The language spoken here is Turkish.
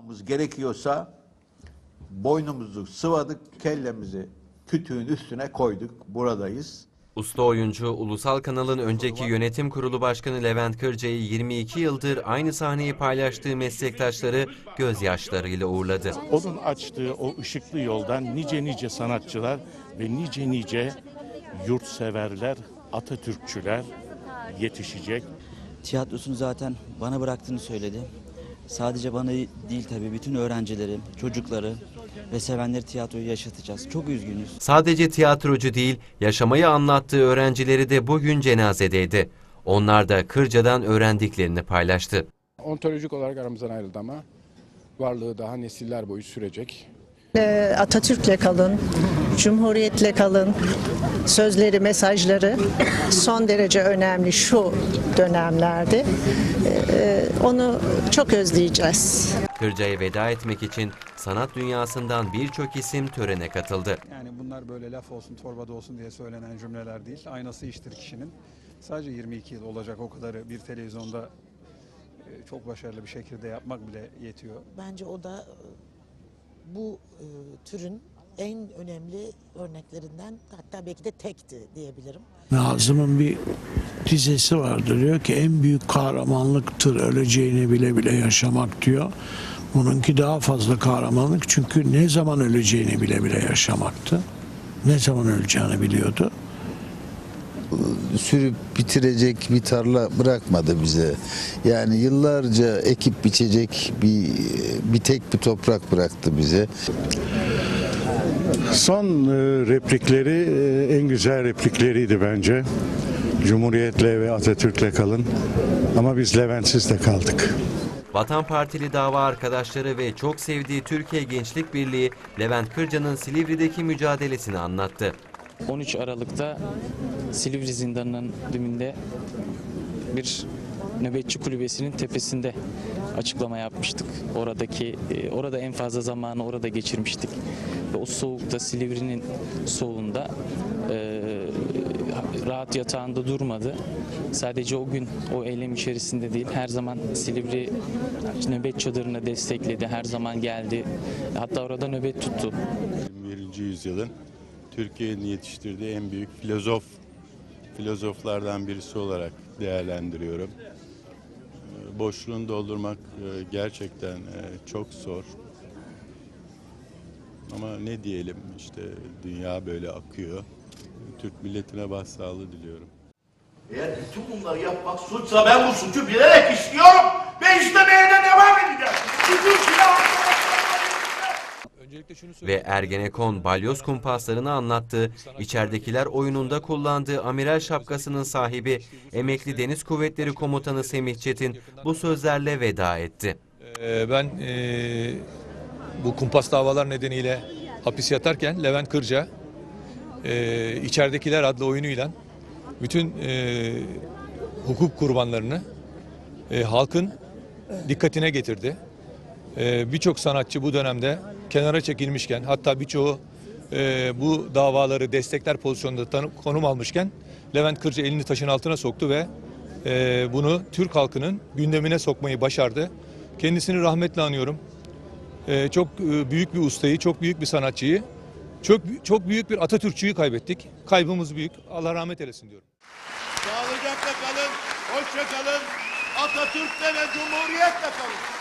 yapmamız gerekiyorsa boynumuzu sıvadık, kellemizi kütüğün üstüne koyduk, buradayız. Usta oyuncu, Ulusal Kanal'ın önceki yönetim kurulu başkanı Levent Kırca'yı 22 yıldır aynı sahneyi paylaştığı meslektaşları gözyaşlarıyla uğurladı. Onun açtığı o ışıklı yoldan nice nice sanatçılar ve nice nice yurtseverler, Atatürkçüler yetişecek. Tiyatrosunu zaten bana bıraktığını söyledi. Sadece bana değil tabii bütün öğrencileri, çocukları ve sevenleri tiyatroyu yaşatacağız. Çok üzgünüz. Sadece tiyatrocu değil, yaşamayı anlattığı öğrencileri de bugün cenazedeydi. Onlar da Kırca'dan öğrendiklerini paylaştı. Ontolojik olarak aramızdan ayrıldı ama varlığı daha nesiller boyu sürecek. Ee, Atatürk'le kalın, Cumhuriyet'le kalın. Sözleri, mesajları son derece önemli şu dönemlerde. Ee, Onu çok özleyeceğiz. Kırca'ya veda etmek için sanat dünyasından birçok isim törene katıldı. Yani bunlar böyle laf olsun torbada olsun diye söylenen cümleler değil. Aynası iştir kişinin. Sadece 22 yıl olacak o kadarı bir televizyonda e, çok başarılı bir şekilde yapmak bile yetiyor. Bence o da bu e, türün en önemli örneklerinden hatta belki de tekti diyebilirim. Nazım'ın bir dizesi vardır diyor ki en büyük kahramanlıktır öleceğini bile bile yaşamak diyor. Bununki daha fazla kahramanlık çünkü ne zaman öleceğini bile bile yaşamaktı. Ne zaman öleceğini biliyordu. Sürüp bitirecek bir tarla bırakmadı bize. Yani yıllarca ekip biçecek bir bir tek bir toprak bıraktı bize. Son e, replikleri e, en güzel replikleriydi bence. Cumhuriyetle ve Atatürk'le kalın. Ama biz Levent'siz de kaldık. Vatan Partili dava arkadaşları ve çok sevdiği Türkiye Gençlik Birliği Levent Kırca'nın Silivri'deki mücadelesini anlattı. 13 Aralık'ta Silivri Zindanı'nın dümünde bir nöbetçi kulübesinin tepesinde açıklama yapmıştık. Oradaki e, orada en fazla zamanı orada geçirmiştik. Ve o soğukta Silivri'nin soğuğunda e, rahat yatağında durmadı. Sadece o gün o eylem içerisinde değil her zaman Silivri nöbet çadırını destekledi. Her zaman geldi. Hatta orada nöbet tuttu. 21. yüzyılın Türkiye'nin yetiştirdiği en büyük filozof filozoflardan birisi olarak değerlendiriyorum. Ee, Boşluğunu doldurmak e, gerçekten e, çok zor. Ama ne diyelim işte dünya böyle akıyor. Türk milletine başsağlığı diliyorum. Eğer bütün bunları yapmak suçsa ben bu suçu bilerek işliyorum ve işlemeye de devam edeceğim. Suçu silahı Ve Ergenekon balyoz kumpaslarını anlattığı, içeridekiler oyununda kullandığı amiral şapkasının sahibi emekli Deniz Kuvvetleri Komutanı Semih Çetin bu sözlerle veda etti. Ee, Ben ee, bu kumpas davalar nedeniyle hapis yatarken Levent Kırca ee, içeridekiler adlı oyunuyla bütün ee, hukuk kurbanlarını ee, halkın dikkatine getirdi. Ee, Birçok sanatçı bu dönemde kenara çekilmişken hatta birçoğu ee, bu davaları destekler pozisyonunda tanı- konum almışken Levent Kırca elini taşın altına soktu ve ee, bunu Türk halkının gündemine sokmayı başardı. Kendisini rahmetle anıyorum. Ee, çok e, büyük bir ustayı, çok büyük bir sanatçıyı, çok çok büyük bir Atatürkçüyü kaybettik. Kaybımız büyük. Allah rahmet eylesin diyorum. Sağlıcakla kalın, hoşça kalın. Atatürk'le ve Cumhuriyet'le kalın.